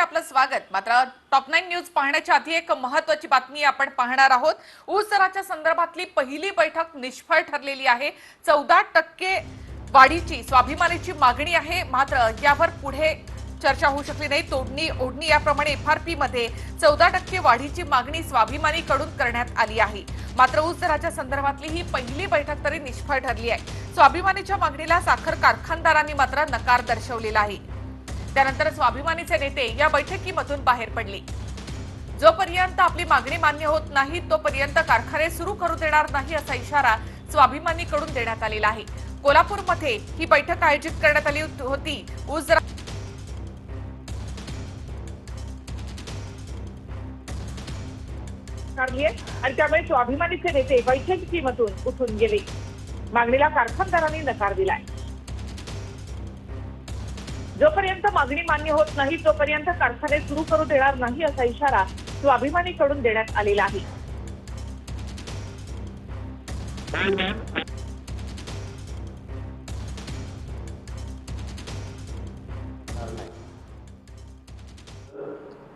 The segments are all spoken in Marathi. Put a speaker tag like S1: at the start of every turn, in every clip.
S1: मध्ये आपलं स्वागत. मात्र टॉप नाईन न्यूज पाहण्याच्या आधी एक महत्वाची बातमी आपण पाहणार आहोत. ऊस दराच्या संदर्भातली पहिली बैठक निष्फळ ठरलेली आहे. चौदा टक्के वाढीची स्वाभिमानीची मागणी आहे. मात्र यावर पुढे चर्चा होऊ शकली नाही. तोडणी ओढणी याप्रमाणे एफआरपी मध्ये चौदा टक्के वाढीची मागणी स्वाभिमानीकडून करण्यात आली आहे. मात्र ऊस दराच्या संदर्भातली ही पहिली बैठक तरी निष्फळ ठरली आहे. स्वाभिमानीच्या मागणीला साखर कारखानदारांनी मात्र नकार दर्शवलेला आहे. त्यानंतर स्वाभिमानीचे नेते या बैठकीमधून बाहेर पडले. जोपर्यंत आपली मागणी मान्य होत नाही तोपर्यंत कारखाने सुरू करू देणार नाही असा इशारा स्वाभिमानीकडून देण्यात आलेला आहे. कोल्हापूरमध्ये ही बैठक आयोजित करण्यात आली होती ऊस
S2: आणि त्यामुळे स्वाभिमानीचे नेते बैठकीमधून उठून गेले. मागणीला कारखानदारांनी नकार दिलाय. जोपर्यंत मागणी मान्य होत नाही तोपर्यंत कारखाने सुरू करू देणार नाही असा इशारा स्वाभिमानीकडून देण्यात आलेला आहे.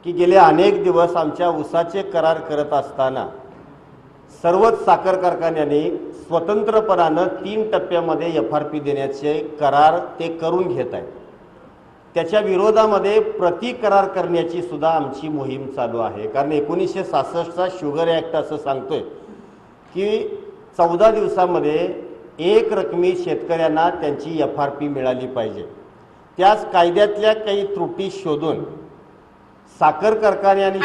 S3: की गेले अनेक दिवस आमच्या उसाचे करार करत असताना सर्वच साखर कारखान्यांनी स्वतंत्रपणानं तीन टप्प्यामध्ये एफ आर पी देण्याचे करार ते करून घेत आहेत. त्याच्या विरोधामध्ये प्रतिकरार करण्याची सुद्धा आमची मोहीम चालू आहे. कारण एकोणीसशे सासष्टचा शुगर ॲक्ट असं सांगतोय की चौदा दिवसामध्ये एक रकमी शेतकऱ्यांना त्यांची एफ आर पी मिळाली पाहिजे. त्याच कायद्यातल्या काही त्रुटी शोधून साखर कारखाने आणि